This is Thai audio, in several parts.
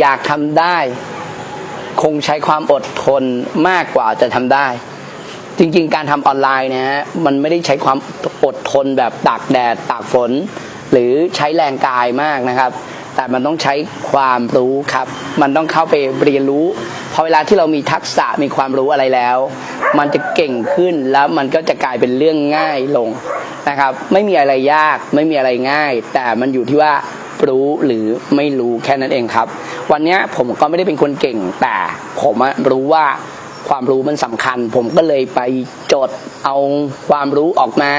อยากทำได้ คงใช้ความอดทนมากกว่าจะทำได้ จริง ๆ การทำออนไลน์นะฮะมันไม่ได้ใช้ความอดทนแบบตากแดดตากฝน หรือใช้แรงกายมากนะครับ แต่มันต้องใช้ความรู้ครับ มันต้องเข้าไปเรียนรู้พอเวลาที่เรามีทักษะมีความรู้อะไรแล้ว มันจะเก่งขึ้นแล้วมันก็จะกลายเป็นเรื่องง่ายลงนะครับ ไม่มีอะไรยากไม่มีอะไรง่าย แต่มันอยู่ที่ว่า รู้หรือไม่รู้แค่นั้นเองครับ วันนี้ผมก็ไม่ได้เป็นคนเก่ง แต่ผมรู้ว่าความรู้มันสำคัญ ผมก็เลยไปจดเอาความรู้ออกมา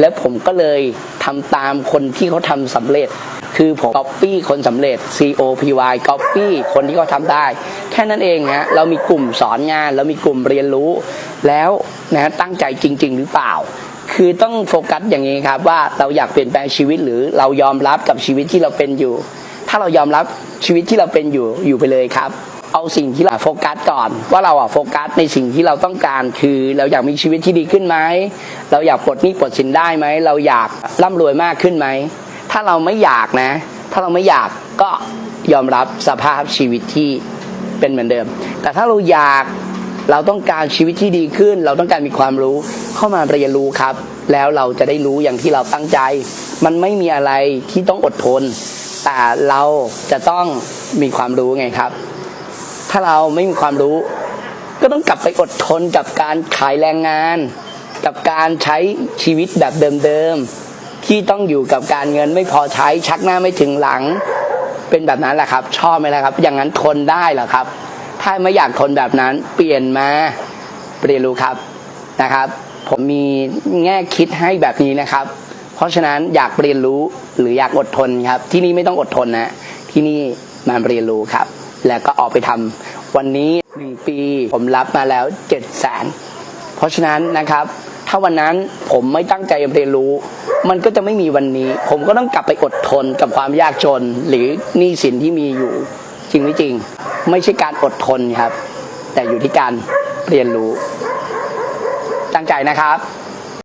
แล้วผมก็เลยทำตามคนที่เขาทำสำเร็จ คือผม copy คนสำเร็จ C O P Y copy คนที่เขาทำได้ แค่นั้นเองฮะเรามีกลุ่มสอนงาน เรามีกลุ่มเรียนรู้ แล้วนะตั้งใจจริง ๆ หรือเปล่า คือต้องโฟกัสอย่างนี้ครับ ว่าเราอยากเปลี่ยนแปลงชีวิตหรือเรายอมรับกับชีวิตที่เราเป็นอยู่ ถ้าเรายอมรับชีวิตที่เราเป็นอยู่อยู่ไปเลยครับ เอาสิ่งที่เราโฟกัสก่อน ว่าเราอะโฟกัสในสิ่งที่เราต้องการ คือเราอยากมีชีวิตที่ดีขึ้นไหมเราอยากปลดหนี้ปลดสินได้ไหมเราอยากร่ำรวยมากขึ้นไหมถ้าเราไม่อยากนะ ถ้าเราไม่อยากก็ยอมรับสภาพชีวิตที่เป็นเหมือนเดิม แต่ถ้าเราอยาก เราต้องการชีวิตที่ดีขึ้น เราต้องการมีความรู้เข้ามาเรียนรู้ครับ แล้วเราจะได้รู้อย่างที่เราตั้งใจ มันไม่มีอะไรที่ต้องอดทน แต่เราจะต้องมีความรู้ไงครับ ถ้าเราไม่มีความรู้ ก็ต้องกลับไปอดทนกับการขายแรงงาน กับการใช้ชีวิตแบบเดิมๆที่ต้องอยู่กับการเงินไม่พอใช้ชักหน้าไม่ถึงหลัง เป็นแบบนั้นแหละครับ ชอบไหมล่ะครับ อย่างนั้นทนได้เหรอครับ ถ้าไม่อยากทนแบบนั้น เปลี่ยนมาเรียนรู้ครับนะครับ ผมมีแง่คิดให้แบบนี้นะครับ เพราะฉะนั้นอยากเรียนรู้หรืออยากอดทนครับ ที่นี่ไม่ต้องอดทนนะ ที่นี่มาเรียนรู้ครับ แล้วก็ออกไปทำวันนี้หนึ่งปีผมรับมาแล้วเจ็ดแสนเพราะฉะนั้นนะครับ ถ้าวันนั้นผมไม่ตั้งใจเรียนรู้ มันก็จะไม่มีวันนี้ ผมก็ต้องกลับไปอดทนกับความยากจนหรือหนี้สินที่มีอยู่ จริงไม่จริง ไม่ใช่การอดทนครับ แต่อยู่ที่การเรียนรู้ ตั้งใจนะครับ